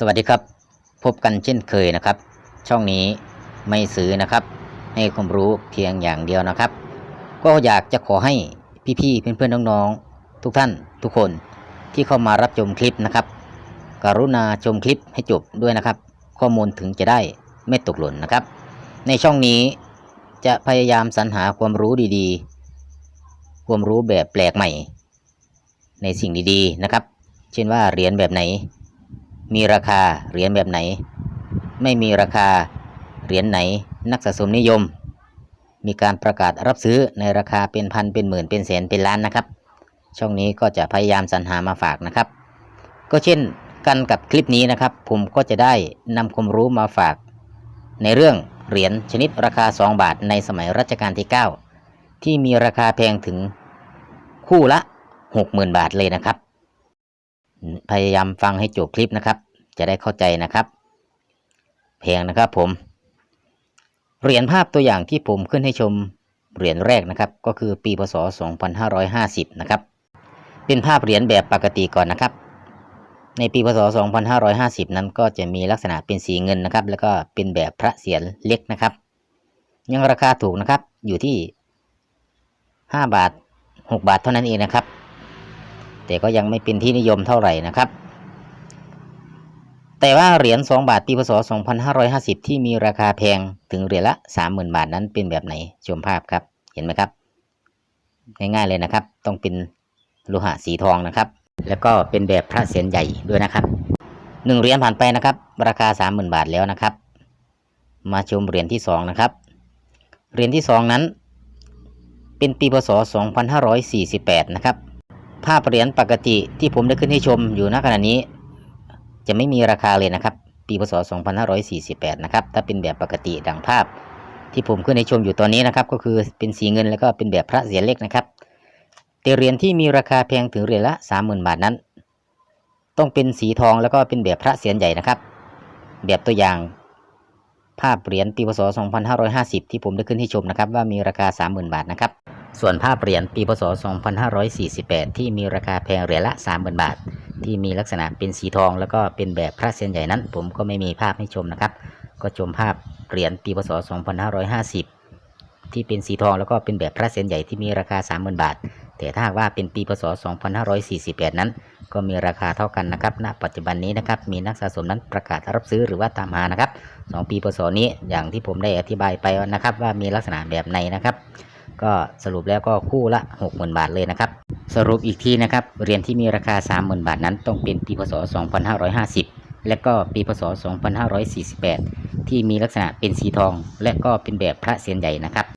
สวัสดีครับ พบกันเช่นเคยนะครับ ช่องนี้ไม่ซื้อนะครับ ให้ความรู้เพียงอย่างเดียวนะครับ ก็อยากจะขอให้พี่ๆเพื่อนๆน้องๆทุกท่านทุกคนที่เข้ามารับชมคลิปนะครับ กรุณาชมคลิปให้จบด้วยนะครับ ข้อมูลถึงจะได้ไม่ตกหล่นนะครับ ในช่องนี้จะพยายามสรรหาความรู้ดีๆ ความรู้แบบแปลกใหม่ ในสิ่งดีๆนะครับ เช่นว่าเหรียญแบบไหน มีราคาเหรียญแบบไหน ไม่มีราคาเหรียญไหน นักสะสมนิยม มีการประกาศรับซื้อในราคาเป็นพันเป็นหมื่นเป็นแสนเป็นล้านนะครับ ช่องนี้ก็จะพยายามสรรหามาฝากนะครับ ก็เช่นกันกับคลิปนี้นะครับ ผมก็จะได้นำความรู้มาฝาก ในเรื่องเหรียญชนิดราคา 2 บาทในสมัยรัชกาลที่ 9 ที่มีราคาแพงถึงคู่ละ 60,000 บาทเลยนะครับ พยายามฟังให้จบคลิปนะครับ จะได้เข้าใจนะครับแพงนะครับผม เหรียญภาพตัวอย่างที่ผมขึ้นให้ชมเหรียญแรกนะครับ ก็คือปีพศ 2550 นะครับ เป็นภาพเหรียญแบบปกติก่อนนะครับ ในปีพศ 2550 นั้นก็จะมีลักษณะเป็นสีเงินนะครับ แล้วก็เป็นแบบพระเศียรเล็กนะครับ ยังราคาถูกนะครับ อยู่ที่ 5 บาท 6 บาทเท่านั้นเองนะครับ แต่ก็ยังไม่เป็นที่นิยมเท่าไหร่นะครับ แต่ว่าเหรียญ 2 บาทปีพศ 2550 ที่มีราคาแพงถึงเหรียญละ 30,000 บาทนั้นเป็นแบบไหนชมภาพครับ เห็นไหมครับ ง่ายๆเลยนะครับ ต้องเป็นโลหะสีทองนะครับ แล้วก็เป็นแบบพระเศียรใหญ่ด้วยนะครับหนึ่งเหรียญผ่านไปนะครับ ราคา 30,000 บาทแล้วนะครับ มาชมเหรียญที่สองนะครับเหรียญที่สองนั้น เป็นปีพศ 2548 นะครับภาพเหรียญปกติที่ผมได้ขึ้นให้ชมอยู่ณขณะนี้ จะไม่มีราคาเลยนะครับ ปีพศ 2548 นะครับ ถ้าเป็นแบบปกติดังภาพ ที่ผมขึ้นให้ชมอยู่ตอนนี้นะครับ ก็คือเป็นสีเงินแล้วก็เป็นแบบพระเศียรเล็กนะครับ แต่เหรียญที่มีราคาแพงถึงเหรียญละ 30,000 บาทนั้น ต้องเป็นสีทองแล้วก็เป็นแบบพระเศียรใหญ่นะครับ แบบตัวอย่างภาพเหรียญปีพศ 2550 ที่ผมได้ขึ้นให้ชมนะครับ ว่ามีราคา 30,000 บาทนะครับ ส่วนภาพเหรียญปีพศ 2548 ที่มีราคาแพงเหรียญละ 30,000 บาท ที่มีลักษณะเป็นสีทอง แล้วก็เป็นแบบพระเศียรใหญ่นั้น ผมก็ไม่มีภาพให้ชมนะครับ ก็ชมภาพเหรียญปีพศ 2550 ที่เป็นสีทองแล้วก็เป็นแบบพระเศียรใหญ่ที่มีราคา 30,000 บาท แต่ถ้าว่าเป็นปีพศ 2548 นั้น ก็มีราคาเท่ากันนะครับ ณ ปัจจุบันนี้นะครับ มีนักสะสมนั้นประกาศรับซื้อหรือว่าตามหานะครับ 2 ปีพศนี้อย่างที่ผมได้อธิบายไปนะครับ ว่ามีลักษณะแบบไหนนะครับ ก็สรุปแล้วก็คู่ละ 60,000 บาทเลยนะครับ สรุปอีกทีนะครับเหรียญที่มีราคา 30,000 บาทนั้นต้องเป็นปีพศ 2550 และก็ปีพศ 2548 ที่มีลักษณะเป็นสีทอง และก็เป็นแบบพระเศียรใหญ่นะครับ